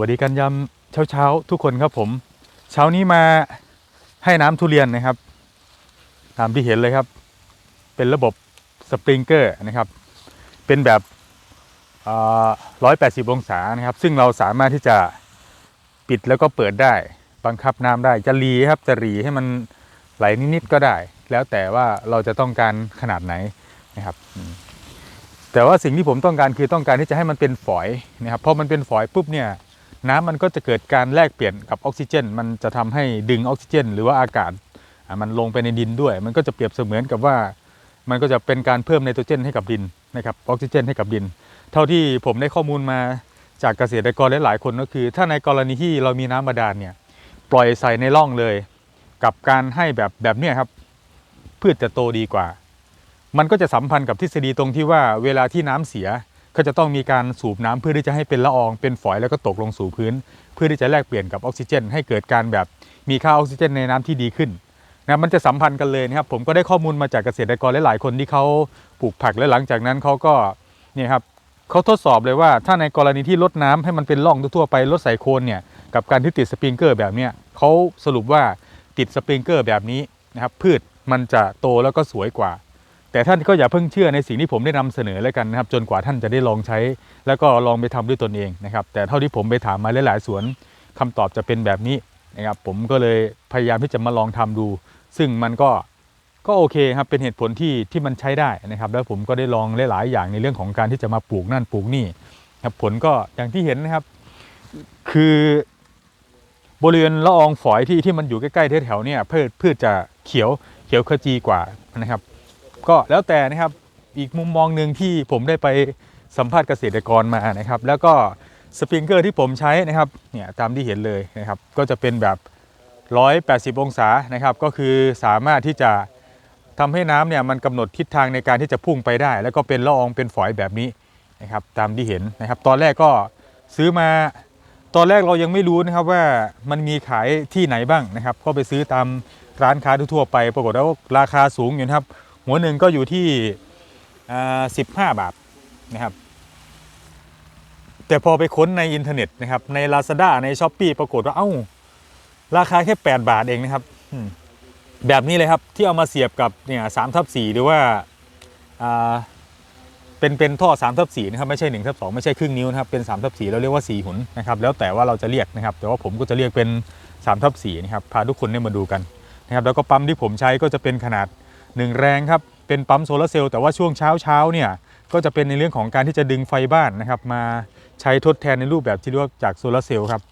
วัสดีกันยามเช้าเช้าๆทุกคนครับผม เช้านี้มาให้น้ำทุเรียนนะครับ ตามที่เห็นเลยครับ เป็นระบบสปริงเกอร์นะครับ เป็นแบบร้อยแปดสิบองศานะครับ ซึ่งเราสามารถที่จะปิดแล้วก็เปิดได้ บังคับน้ำได้ จะรีครับ จะรีให้มันไหลนิดๆก็ได้ แล้วแต่ว่าเราจะต้องการขนาดไหนนะครับ แต่ว่าสิ่งที่ผมต้องการคือต้องการที่จะให้มันเป็นฝอยนะครับ พอมันเป็นฝอยปุ๊บเนี่ย น้ำมันก็จะเกิดการแลกเปลี่ยนกับออกซิเจน มันจะทำให้ดึงออกซิเจน หรือว่าอากาศมันลงไปในดินด้วย มันก็จะเปรียบเสมือนกับว่า มันก็จะเป็นการเพิ่มไนโตรเจนให้กับดินนะครับออกซิเจนให้กับดิน เท่าที่ผมได้ข้อมูลมาจากเกษตรกรหลายๆคนก็คือ ถ้าในกรณีที่เรามีน้ำบาดาลเนี่ยปล่อยใส่ในร่องเลย กับการให้แบบแบบเนี้ยครับพืชจะโตดีกว่า มันก็จะสัมพันธ์กับทฤษฎีตรงที่ว่าเวลาที่น้ำเสีย ก็จะต้องมีการสูบน้ำเพื่อที่จะให้เป็นละอองเป็นฝอยแล้วก็ตกลงสู่พื้น เพื่อที่จะแลกเปลี่ยนกับออกซิเจน ให้เกิดการแบบมีค่าออกซิเจนในน้ำที่ดีขึ้นนะมันจะสัมพันธ์กันเลยนะครับผมก็ได้ข้อมูลมาจากเกษตรกรหลายๆคนที่เขาปลูกผักและหลังจากนั้นเขาก็เนี่ยครับเขาทดสอบเลยว่าถ้าในกรณีที่ลดน้ำให้มันเป็นร่องทั่วไปลดใส่โคนเนี่ยกับการที่ติดสปริงเกอร์แบบเนี้ยเขาสรุปว่าติดสปริงเกอร์แบบนี้นะครับพืชมันจะโตแล้วก็สวยกว่า แต่ท่านก็อย่าเพิ่งเชื่อในสิ่งที่ผมได้นำเสนอแล้วกันนะครับจนกว่าท่านจะได้ลองใช้ แล้วก็ลองไปทำด้วยตนเองนะครับแต่เท่าที่ผมไปถามมาหลายๆสวนคำตอบจะเป็นแบบนี้นะครับผมก็เลยพยายามที่จะมาลองทำดู ซึ่งมันก็ก็โอเคครับเป็นเหตุผลที่ที่มันใช้ได้นะครับ แล้วผมก็ได้ลองหลาย ๆ อย่างในเรื่องของการที่จะมาปลูกนั่นปลูกนี่ครับผลก็อย่างที่เห็นนะครับ คือบริเวณละอองฝอยที่ที่มันอยู่ใกล้ๆแถวๆเนี่ยพืชพืชจะเขียวเขียวขจีกว่านะครับ ก็แล้วแต่นะครับอีกมุมมองหนึ่งที่ผมได้ไปสัมภาษณ์เกษตรกรมานะครับ แล้วก็สปริงเกอร์ที่ผมใช้นะครับเนี่ยตามที่เห็นเลยนะครับ ก็จะเป็นแบบ 180 องศานะครับ ก็คือสามารถที่จะทำให้น้ำเนี่ยมันกำหนดทิศทางในการที่จะพุ่งไปได้ แล้วก็เป็นละอองเป็นฝอยแบบนี้นะครับ ตามที่เห็นนะครับ ตอนแรกก็ซื้อมาตอนแรกเรายังไม่รู้นะครับว่ามันมีขายที่ไหนบ้างนะครับ ก็ไปซื้อตามร้านค้าทั่วไป ปรากฏว่าราคาสูงอยู่นะครับ หัวหนึ่งก็อยู่ที่สิบห้าบาทนะครับ แต่พอไปค้นในอินเทอร์เน็ตนะครับ ใน Lazada ใน s h อ p e e ปรากฏว่าเอ้า ราคาแค่ 8 บาทเองนะครับ แบบนี้เลยครับที่เอามาเสียบกับเนี่ยสามทับสี่หรือว่าาเป็นเป็นท่อ3ทับ4นะครับไม่ใช่1ทับ2ไม่ใช่ครึ่งนิ้วนะครับเป็น3ทับ4เราเรียกว่า 4 หุนนะครับแล้วแต่ว่าเราจะเรียกนะครับ แต่ว่าผมก็จะเรียกเป็น3ทับ4นะครับพาทุกคนเนี่ยมาดูกันนะครับแล้วก็ปั๊มที่ผมใช้ก็จะเป็นขนาด 1 แรงครับเป็นปั๊มโซลาร์เซลล์แต่ว่าช่วงเช้าเช้าเนี่ยก็จะเป็นในเรื่องของการที่จะดึงไฟบ้านนะครับ มาใช้ทดแทนในรูปแบบที่เรียกว่าจากโซลาร์เซลล์ครับ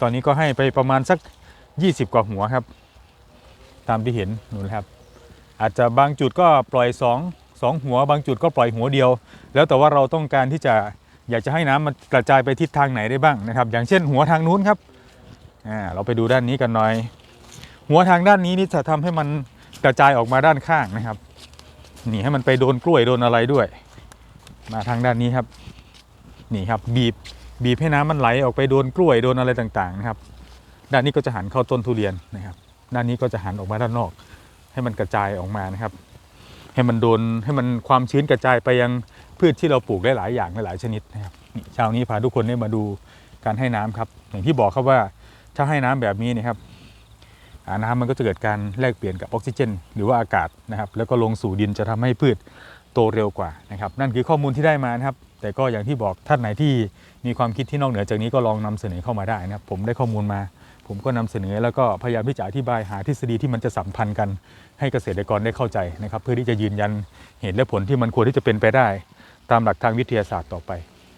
ตอนนี้ก็ให้ไปประมาณสัก 20 กว่าหัวครับ ตามที่เห็นนู่นครับ อาจจะบางจุดก็ปล่อย 2 2 หัว บางจุดก็ปล่อยหัวเดียว แล้วแต่ว่าเราต้องการที่จะอยากจะให้น้ำมันกระจายไปทิศทางไหนได้บ้างนะครับ อย่างเช่นหัวทางนู้นครับอ่าเราไปดูด้านนี้กันหน่อย หัวทางด้านนี้นี่จะทำให้มัน กระจายออกมาด้านข้างนะครับนี่ให้มันไปโดนกล้วยโดนอะไรด้วย มาทางด้านนี้ครับ นี่ครับบีบบีบให้น้ำมันไหลออกไปโดนกล้วยโดนอะไรต่างๆนะครับ ด้านนี้ก็จะหันเข้าต้นทุเรียนนะครับ ด้านนี้ก็จะหันออกมาด้านนอก ให้มันกระจายออกมานะครับ ให้มันโดนให้มันความชื้นกระจายไปยังพืชที่เราปลูกหลายอย่างหลายชนิดนะครับเช้านี้พาทุกคนได้มาดูการให้น้ำครับ อย่างที่บอกครับว่าถ้าให้น้ำแบบนี้นะครับ อ่าน้ำมันก็จะเกิดการแลกเปลี่ยนกับออกซิเจน หรือว่าอากาศนะครับ แล้วก็ลงสู่ดินจะทำให้พืชโตเร็วกว่านะครับ นั่นคือข้อมูลที่ได้มานะครับ แต่ก็อย่างที่บอกท่านไหนที่มีความคิดที่นอกเหนือจากนี้ก็ลองนำเสนอเข้ามาได้นะครับ ผมได้ข้อมูลมา ผมก็นำเสนอแล้วก็พยายามที่จะอธิบายหาทฤษฎีที่มันจะสัมพันธ์กันให้เกษตรกรได้เข้าใจนะครับ เพื่อที่จะยืนยันเหตุและผลที่มันควรที่จะเป็นไปได้ ตามหลักทางวิทยาศาสตร์ต่อไป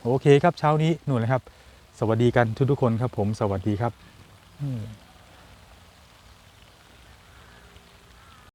โอเคครับเช้านี้นู่นเลยครับ สวัสดีกันทุกๆคนครับผมสวัสดีครับอื